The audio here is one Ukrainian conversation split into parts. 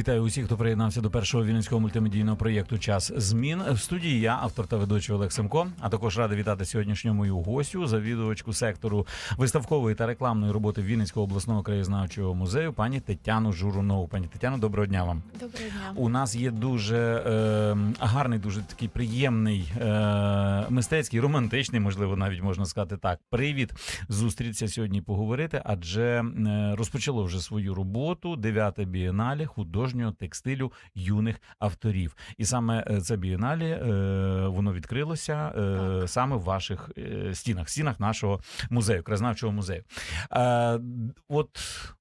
Вітаю усіх, хто приєднався до першого вінницького мультимедійного проєкту Час змін в студії. Я автор та ведучий Олег Семко. А також радий вітати сьогоднішню мою гостю, завідувачку сектору виставкової та рекламної роботи Вінницького обласного краєзнавчого музею, пані Тетяну Журунову. Пані Тетяно, доброго дня вам. Доброго дня. У нас є дуже е, гарний, дуже такий приємний, е, мистецький, романтичний, можливо, навіть можна сказати так. Привід зустрітися сьогодні і поговорити, адже е, розпочало вже свою роботу дев'яте бієнале художнього текстилю юних авторів. І саме е, це бієнале е, воно відкрилося так. саме в ваших е, стінах, стінах нашого музею, кразнавчого музею. Е, от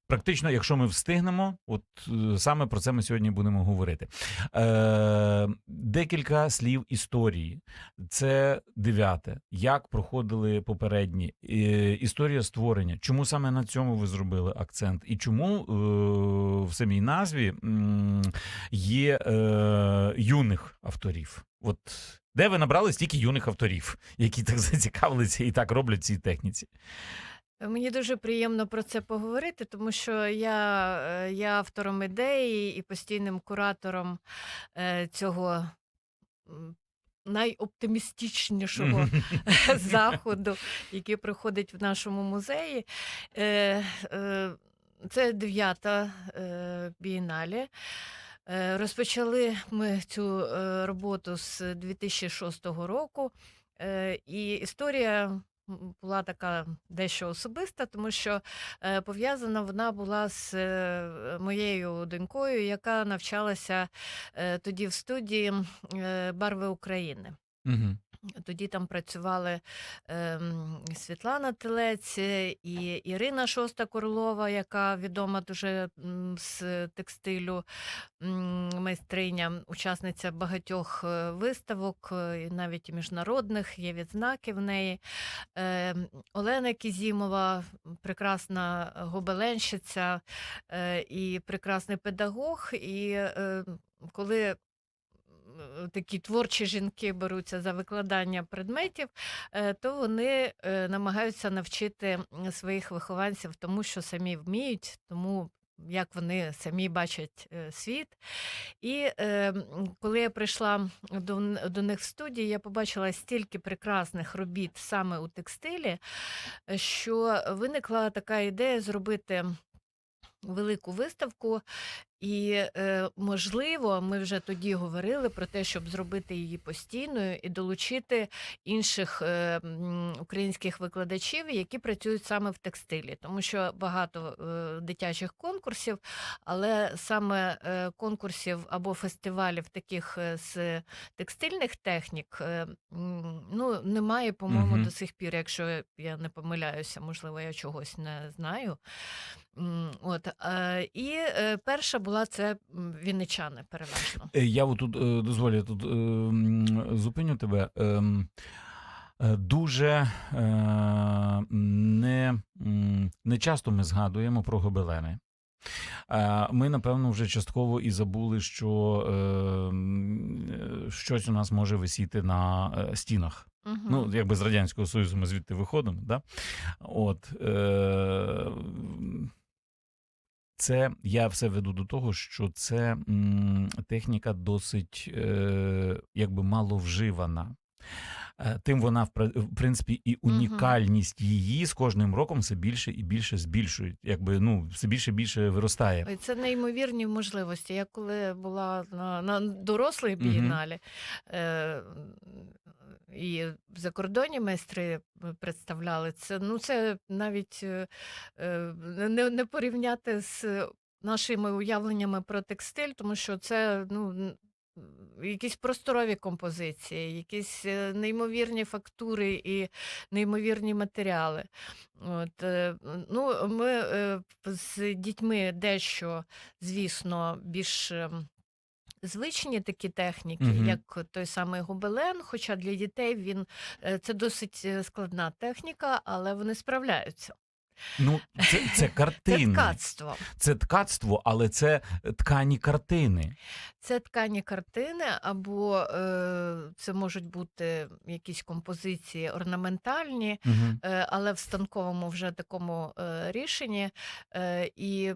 Практично, якщо ми встигнемо, от е, саме про це ми сьогодні будемо говорити. Е, декілька слів історії. Це дев'яте. Як проходили попередні е, історія створення. Чому саме на цьому ви зробили акцент? І чому е, в самій назві є е, юних авторів? От де ви набрали стільки юних авторів, які так зацікавилися і так роблять цій техніці? Мені дуже приємно про це поговорити, тому що я е, є автором ідеї і постійним куратором е, цього м, найоптимістичнішого заходу, який проходить в нашому музеї. Е, е, Це дев'ята е, бієнале. Е, Розпочали ми цю е, роботу з 2006 року. Е, І історія була така дещо особиста, тому що е, пов'язана вона була з е, моєю донькою, яка навчалася е, тоді в студії Барви України. Угу. Тоді там працювали ем, Світлана Телець е, і Ірина Шоста Корлова, яка відома дуже з текстилю майстриня, учасниця багатьох е, виставок, е, навіть міжнародних, є відзнаки в неї. Е, Олена Кізімова, прекрасна гобеленщиця е, і прекрасний педагог. І е, коли е, такі творчі жінки беруться за викладання предметів, е, то вони е, намагаються навчити своїх вихованців тому, що самі вміють, тому як вони самі бачать е, світ. І е, коли я прийшла до, до них в студії, я побачила стільки прекрасних робіт саме у текстилі, е, що виникла така ідея зробити велику виставку. І, е, можливо, ми вже тоді говорили про те, щоб зробити її постійною і долучити інших е, українських викладачів, які працюють саме в текстилі, тому що багато е, дитячих конкурсів, але саме конкурсів або фестивалів таких з текстильних технік ну, немає, по-моєму, Мгм. до сих пір, якщо я не помиляюся, можливо, я чогось не знаю. От, е, і е, перша була це вінничани переважно. Е, Я тут дозволю, тут зупиню тебе. Ем, Дуже не, не часто ми згадуємо про гобелени. Ми, напевно, вже частково і забули, що щось у нас може висіти на стінах. Мгм. Ну, якби з Радянського Союзу ми звідти виходимо, да? От, е, це я все веду до того, що це м, техніка досить е, якби маловживана. Е, Тим вона в принципі і унікальність її з кожним роком все більше і більше збільшують, якби ну все більше і більше виростає. Ой, Це неймовірні можливості. Я коли була на, на дорослій бієналі, е, і закордонні майстри представляли це. Ну, це навіть е, е, не, не порівняти з нашими уявленнями про текстиль, тому що це ну. Якісь просторові композиції, якісь е, неймовірні фактури і неймовірні матеріали. От, е, ну, ми е, з дітьми дещо, звісно, більш ем, звичні такі техніки, Мгм. як той самий гобелен. Хоча для дітей він е, це досить е, складна техніка, але вони справляються. Ну, це, це Це ткацтво. Це ткацтво, але це ткані картини. Це ткані картини, або е, це можуть бути якісь композиції орнаментальні, Угу. е, але в станковому вже такому е, рішенні. Е, і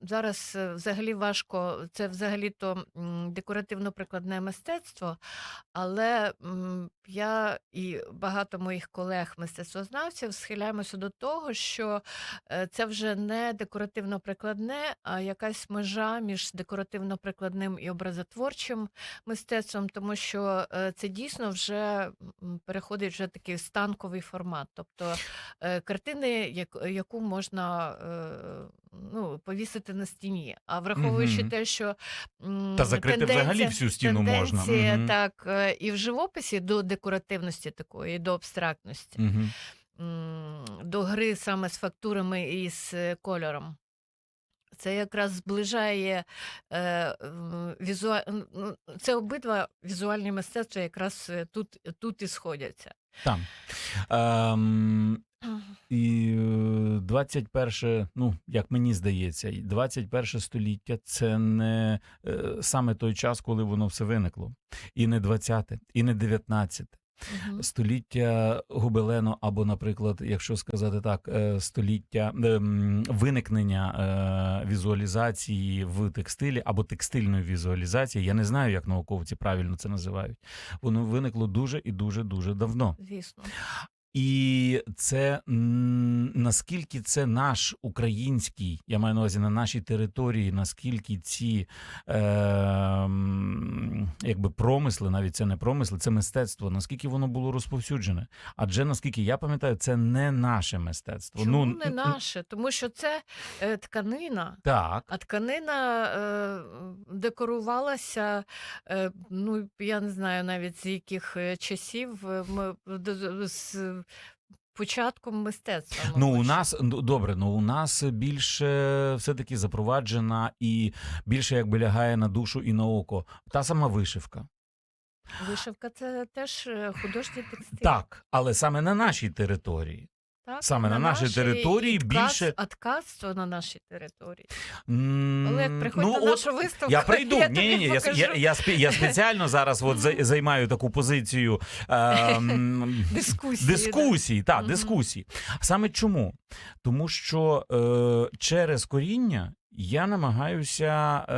зараз е, взагалі важко, це взагалі-то декоративно-прикладне мистецтво, але я і багато моїх колег-мистецтвознавців схиляємося до того, що е, це вже не декоративно-прикладне, а якась межа між декоративно-прикладним і образотворчим мистецтвом, тому що е, це дійсно вже переходить вже такий станковий формат. Тобто картини, яку можна ну, повісити на стіні. А враховуючи Мгм. те, що м, Та закрити взагалі всю стіну можна. Мгм. так, е, і в живописі до декоративності такої, і до абстрактності, Угу. м, до гри саме з фактурами і з е, кольором. Це якраз зближає е, візуа... ну, це обидва візуальні мистецтва якраз е, тут, тут і сходяться. Там. Ем, і е, 21, ну, як мені здається, і 21 століття це не е, саме той час, коли воно все виникло. І не 20, і не 19. Мгм. Століття гобелену, або, наприклад, якщо сказати так, е, століття ем, виникнення е, візуалізації в текстилі або текстильної візуалізації. Я не знаю, як науковці правильно це називають. Воно виникло дуже і дуже дуже давно. Звісно. І це наскільки це наш український, я маю на увазі на нашій території, наскільки ці е, якби промисли, навіть це не промисли, це мистецтво, наскільки воно було розповсюджене. Адже наскільки я пам'ятаю, це не наше мистецтво. Чому ну не наше? Тому що це е, тканина. Так, А тканина е, декорувалася, е, ну я не знаю навіть з яких е, часів е, ми з початком мистецтва. Ну, у нас ну, добре, ну у нас більше все-таки запроваджена і більше якби лягає на душу і на око. Та сама вишивка. вишивка це теж е, художній текстиль. Так, але саме на нашій території. Так, саме на нашій території більше- ткацтво на нашій території. Олег, приходь ну, на от нашу виставку. Я прийду. я ні, ні, ні. Я, я, я, спе- я спеціально зараз от за- займаю таку позицію ем, Дискусії, дискусії. Так, Мгм. дискусії. Саме чому? Тому що е, через коріння я намагаюся е,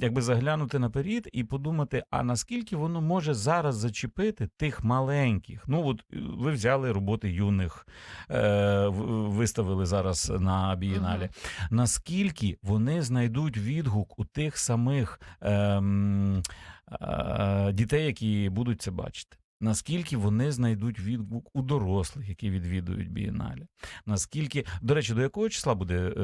якби заглянути наперед і подумати, а наскільки воно може зараз зачепити тих маленьких. Ну, от е, ви взяли роботи юних, е, виставили зараз на бієналі. Мгм. Наскільки вони знайдуть відгук у тих самих ем, е, дітей, які будуть це бачити? Наскільки вони знайдуть відгук у дорослих, які відвідують бієналі? Наскільки, до речі, до якого числа буде е,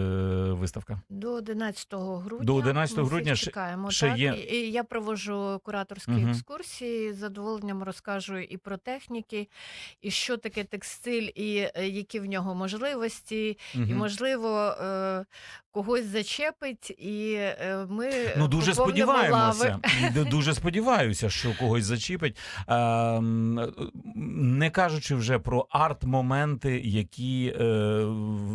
виставка? До 11 грудня. До 11 ми грудня ще- чекаємо. ще так. є- І, я проводжу кураторські Мгм. екскурсії. З задоволенням розкажу і про техніки, і що таке текстиль, і е, які в нього можливості, і можливо е, когось зачепить, і е, ми Ну дуже поповнимо лави. сподіваємося. Дуже сподіваюся, що когось зачіпить. Ем, Не кажучи вже про арт-моменти, які е,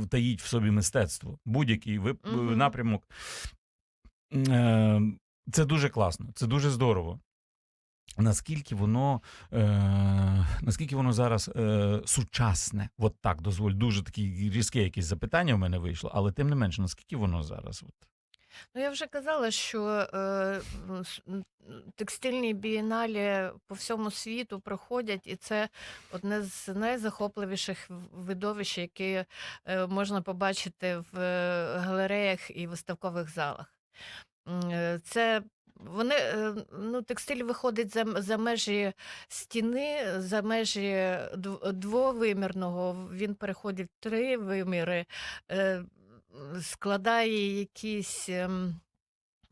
таїть в собі мистецтво. Будь-який вип- Мгм. напрямок. Е, Це дуже класно, це дуже здорово. Наскільки воно, е, наскільки воно зараз е, сучасне, от так дозволь, дуже таке різке якесь запитання в мене вийшло, але тим не менше, наскільки воно зараз? От? Ну, я вже казала, що е, м, текстильні бієналі по всьому світу проходять, і це одне з найзахопливіших в- видовищ, які е, можна побачити в е, галереях і виставкових залах. Е, Це вони, е, ну, текстиль виходить за, за межі стіни, за межі дв- двовимірного, він переходить в три виміри, е, складає якісь ем,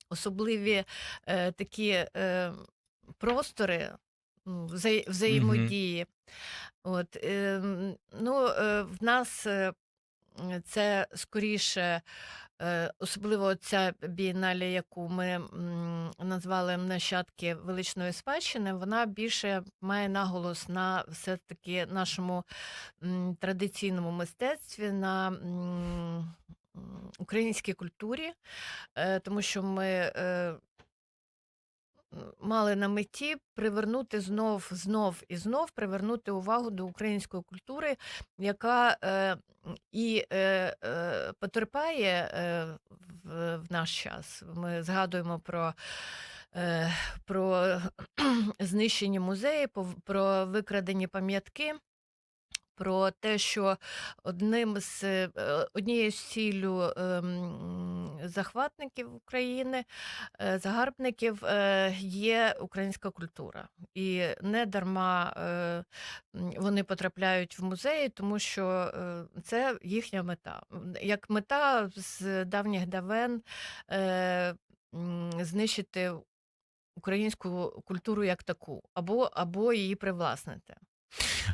особливі е, такі е, простори взаї- взаємодії. От, ем, ну, е, в нас е, це скоріше, е, особливо ця бієналія, яку ми м, назвали нащадки величної спадщини, вона більше має наголос на все-таки нашому м, традиційному мистецтві, на м, українській культурі, е, тому що ми. е, Мали на меті привернути знов, знов і знов привернути увагу до української культури, яка е, і потерпає в, наш час. Ми згадуємо про, про знищені музеї, про викрадені пам'ятки. Про те, що одним з е, однією з ціллю ем, захватників України, е, загарбників е, є українська культура, і не дарма вони потрапляють в музеї, тому що це їхня мета. Як мета з давніх давен знищити українську культуру як таку, або, або її привласнити.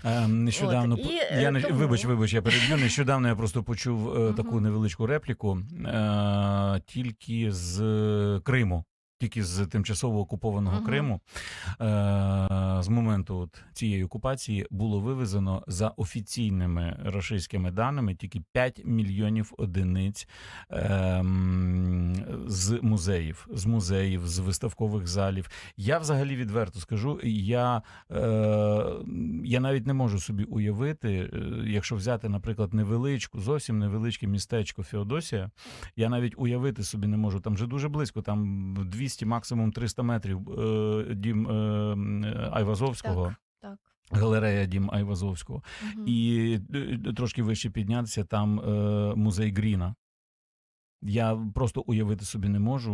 Е, Нещодавно От, і, е, я не тому- вибач, вибач, я переб'ю. Нещодавно я просто почув е, таку невеличку репліку е, тільки з Криму. Тільки з тимчасово окупованого Мгм. Криму е, з моменту от цієї окупації було вивезено за офіційними рашистськими даними тільки 5 мільйонів одиниць е, з музеїв, з музеїв, з виставкових залів. Я взагалі відверто скажу, я, е, я навіть не можу собі уявити, е, якщо взяти, наприклад, невеличку, зовсім невеличке містечко Феодосія, я навіть уявити собі не можу. Там вже дуже близько, там 200, максимум 300 метрів е, дім е, Айвазовського. Так, так. Галерея Дім Айвазовського, Мгм. і е, трошки вище піднятися там е, музей Гріна. Я просто уявити собі не можу,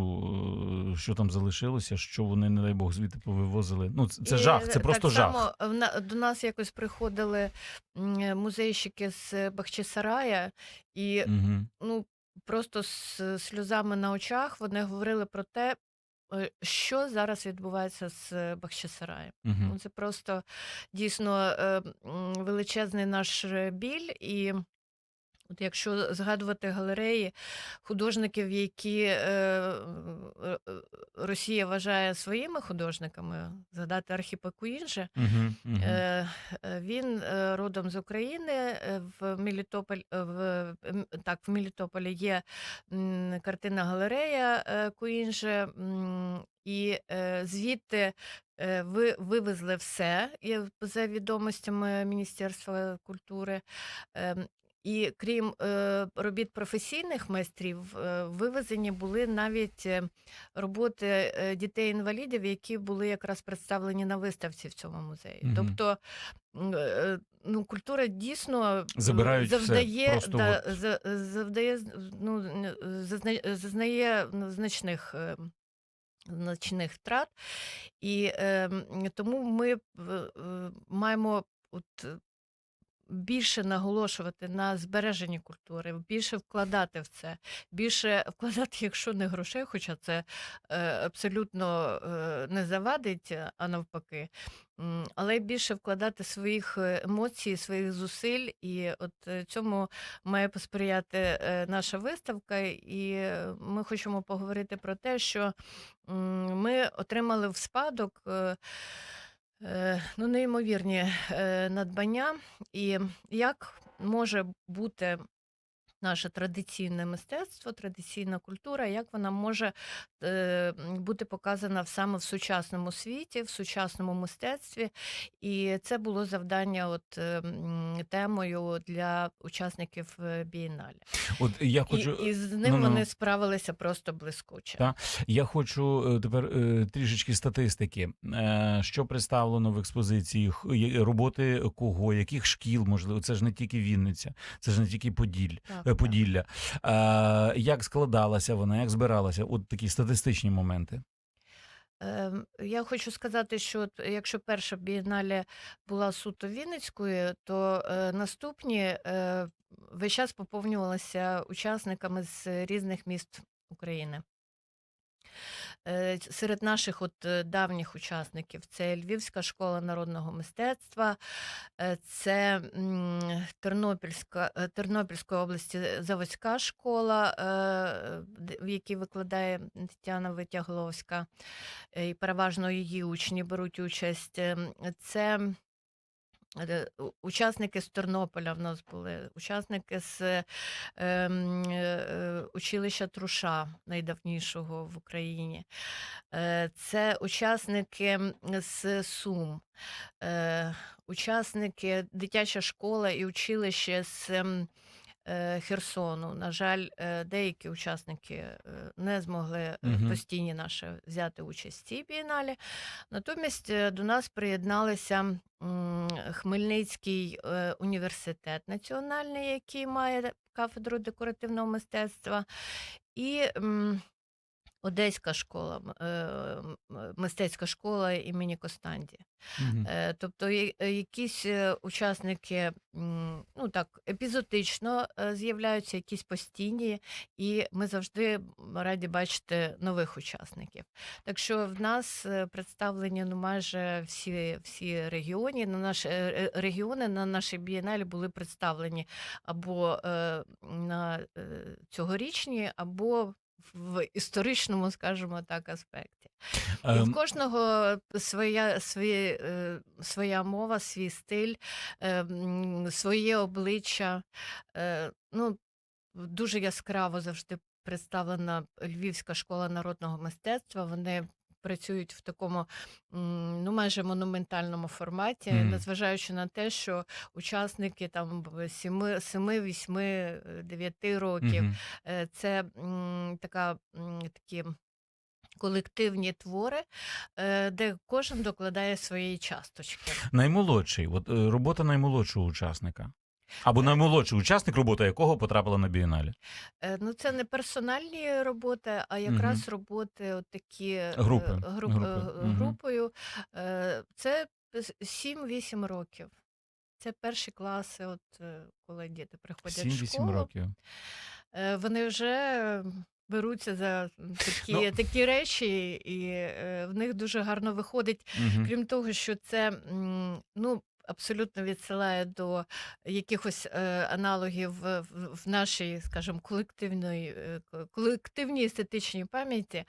е, що там залишилося, що вони, не дай Бог, звідти повивозили. Ну, це, І, жах, це просто так жах. Само до нас якось приходили музейщики з Бахчисарая, і Угу. ну просто з сльозами на очах вони говорили про те, що зараз відбувається з Бахчисараєм. Угу. Це просто дійсно е, величезний наш е, біль. І от якщо згадувати галереї художників, які е, е, Росія вважає своїми художниками, згадати Архіпа Куінджа, Угу. Угу. Е, Він е, родом з України. е, В Мелітополь е, в так, в Мелітополі є картина галерея Куінже, і е, звідти ви вивезли все за відомостями Міністерства культури. І крім е, робіт професійних майстрів, е, вивезені були навіть е, роботи дітей-інвалідів, які були якраз представлені на виставці в цьому музеї. Мгм. Тобто ну, культура дійсно Забирають завдає, просто да, от. завдає ну, зазна- зазнає ну, значних. Значних втрат, і е, тому ми е, маємо от більше наголошувати на збереженні культури, більше вкладати в це, більше вкладати, якщо не грошей, хоча це е, абсолютно е, не завадить, а навпаки. Але більше вкладати своїх е, емоцій, своїх зусиль, і от е, цьому має посприяти е, наша виставка. І е, ми хочемо поговорити про те, що ми отримали в спадок. Е, Ну, неймовірні е, надбання, і як може бути наше традиційне мистецтво, традиційна культура, як вона може е, бути показана саме в сучасному світі, в сучасному мистецтві. І це було завдання, от е, темою для учасників е, бієналі. От я хочу. і з ним ну-ну. вони справилися просто блискуче. Так. Я хочу тепер трішечки статистики. Що представлено в експозиції? Роботи кого, яких шкіл, можливо, це ж не тільки Вінниця, це ж не тільки Поділь, так. Поділля. Е, Як складалася вона, як збиралася? От такі статистичні моменти. Ем, Я хочу сказати, що от якщо перша бієнале була суто Вінницькою, то е, наступні е, весь час поповнювалися учасниками з різних міст України. Е, Серед наших от е, давніх учасників це Львівська школа народного мистецтва, е, це Тернопільська, Тернопільської області Заводська школа, в якій викладає Тетяна Витягловська, і переважно її учні беруть участь. Ем, Це учасники з Тернополя в нас були, учасники з е, е, училища Труша, найдавнішого в Україні. Е, Це учасники з Сум, е, учасники дитяча школа і училище з Херсону. На жаль, е, деякі учасники е, не змогли угу. Постійні наші взяти участь в цій бієналі. Натомість е, до нас приєдналися Хмельницький е, університет національний, який має кафедру декоративного мистецтва, і Одеська школа, м, е, м, мистецька школа імені Костанді. Е, Тобто е, якісь е, учасники ну так епізодично е, з'являються, якісь постійні, і ми завжди раді бачити нових учасників. Так що в нас представлені ну, майже всі, всі регіони. На наші регіони на нашій бієналі були представлені або на цьогорічні, або в історичному, скажімо так, аспекті. І в Ем, кожного своя, своє, е, своя мова, свій стиль, е, своє обличчя. Е, Ну, дуже яскраво завжди представлена Львівська школа народного мистецтва. Вони працюють в такому ну, майже монументальному форматі, Мгм. незважаючи на те, що учасники там 7, 7 8, 9 років. мгм. Е, Це така, такі колективні твори, е, де кожен докладає своєї часточки. Наймолодший, от е, робота наймолодшого учасника. Або наймолодший учасник, робота якого потрапила на бієналі. Е, Ну, це не персональні роботи, а якраз роботи от такі е, Групи, груп, групи, е, мгм. групою. Е, Це 7-8 років. Це перші класи, от е, коли діти приходять в 7-8 школу. років. Е, Вони вже беруться за такі, Ну. такі речі, і е, в них дуже гарно виходить. Мгм. Крім того, що це м, ну, абсолютно відсилає до якихось е, аналогів в, нашій, скажімо, колективної, е, ко- колективній естетичній пам'яті,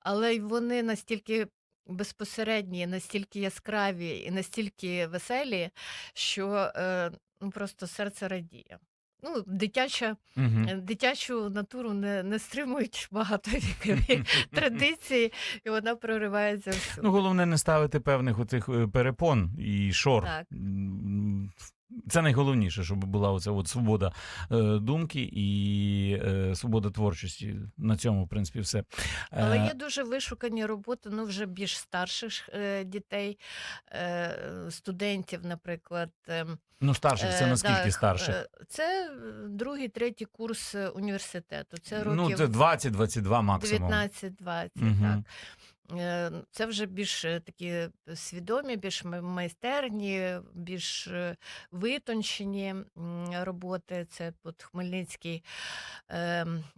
але й вони настільки. Безпосередні, настільки яскраві і настільки веселі, що е, ну, просто серце радіє. Ну, дитяча, е, дитячу натуру не, не стримують багатовікові традиції, і вона проривається всюди. Ну, головне не ставити певних оцих е, перепон і шор. Так. Це найголовніше, щоб була оця от свобода е, думки і е, свобода творчості. На цьому, в принципі, все. Але Е, є дуже вишукані роботи, ну вже більш старших е, дітей, е, студентів, наприклад. ем, Ну, старших, це е, наскільки да, старших? е, Це е, другий, третій курс е, університету. Це Ну, років це 20-22 максимум. 19-20, Мгм. так. Е, Це вже більш е, такі свідомі, більш майстерні, більш е, витончені роботи. Це от Хмельницький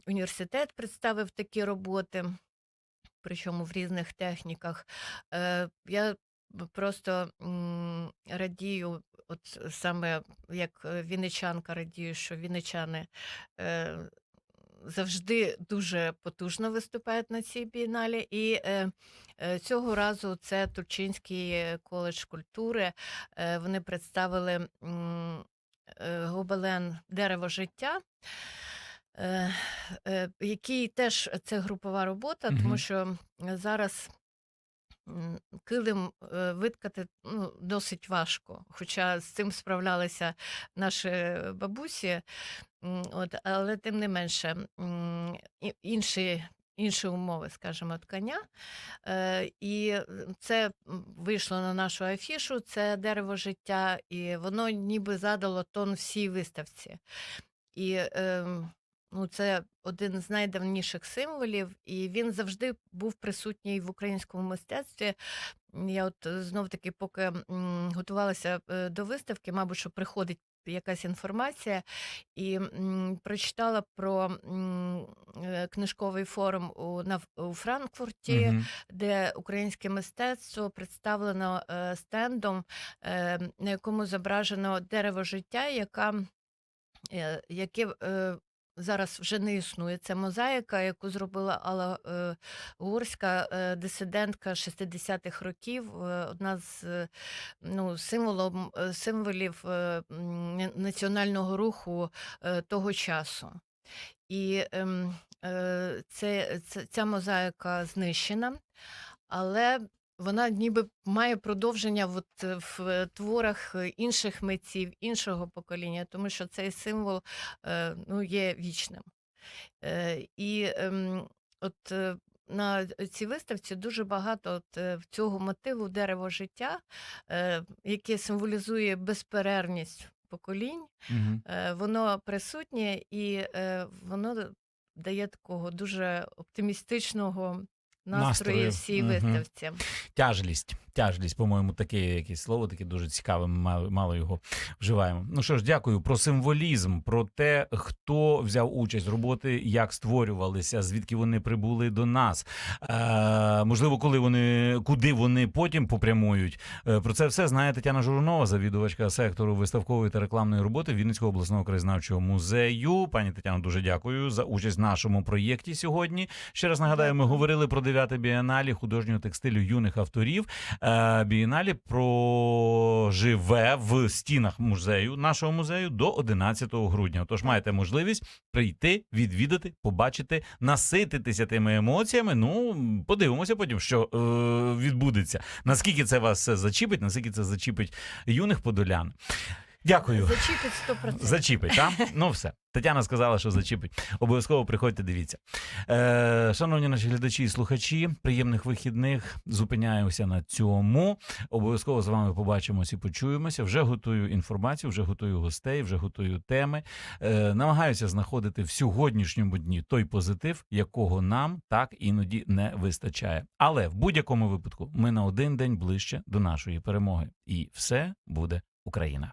університет представив такі роботи, причому в різних техніках. Я просто радію, от саме як вінничанка радію, що вінничани. Завжди дуже потужно виступають на цій бійналі. І е, е, цього разу це Турчинський коледж культури. Е, вони представили е, гобелен Дерево життя. Е, е, який теж це групова робота, тому що зараз килим е, виткати ну, досить важко. Хоча з цим справлялися наші бабусі, От, але тим не менше, інші, інші умови, скажімо, ткання. Е, і це вийшло на нашу афішу, це дерево життя, і воно ніби задало тон всій виставці. І ем, ну, це один з найдавніших символів, і він завжди був присутній в українському мистецтві. Я от знов таки, поки готувалася е, до виставки, мабуть, що приходить якась інформація, і прочитала про е, книжковий форум у, на, у Франкфурті, Мгм. де українське мистецтво представлено е, стендом, е, на якому зображено дерево життя, яка, е, яке е, зараз вже не існує. Це мозаїка, яку зробила Алла е, Гурська, е, дисидентка 60-х років, е, одна з ну, символом, символів національного руху того часу. І ем, це, ця мозаїка знищена, але вона ніби має продовження от, е, в творах е, інших митців, іншого покоління, тому що цей символ е, ну, є вічним. Е, і ем, от е, на цій виставці дуже багато от, е, цього мотиву дерево життя, е, яке символізує безперервність поколінь. Е, воно присутнє і е, воно дає такого дуже оптимістичного настрою Настрою. всій Мгм. виставці. Тяжлість. Тяжлість, по-моєму, таке якесь слово, таке дуже цікаве. Ми мало, його вживаємо. Ну що ж, дякую про символізм, про те, хто взяв участь роботи, як створювалися, звідки вони прибули до нас. Е, можливо, коли вони куди вони потім попрямують. Е, про це все знає Тетяна Журнова, завідувачка сектору виставкової та рекламної роботи Вінницького обласного краєзнавчого музею. Пані Тетяно, дуже дякую за участь в нашому проєкті сьогодні. Ще раз нагадаю, ми говорили про 9 бієналі художнього текстилю юних авторів. Е, Бієналі проживе в стінах музею, нашого музею до 11 грудня. Тож маєте можливість прийти, відвідати, побачити, насититися тими емоціями. Ну, подивимося потім, що е, відбудеться. Наскільки це вас зачіпить, наскільки це зачіпить юних подолян. Дякую. Зачіпить 100%. Зачіпить, так? Ну все. Тетяна сказала, що зачіпить. Обов'язково приходьте, дивіться. Е, шановні наші глядачі і слухачі, приємних вихідних. Зупиняємося на цьому. Обов'язково з вами побачимося і почуємося. Вже готую інформацію, вже готую гостей, вже готую теми. Е, намагаюся знаходити в сьогоднішньому дні той позитив, якого нам так іноді не вистачає. Але в будь-якому випадку ми на один день ближче до нашої перемоги. І все буде Україна.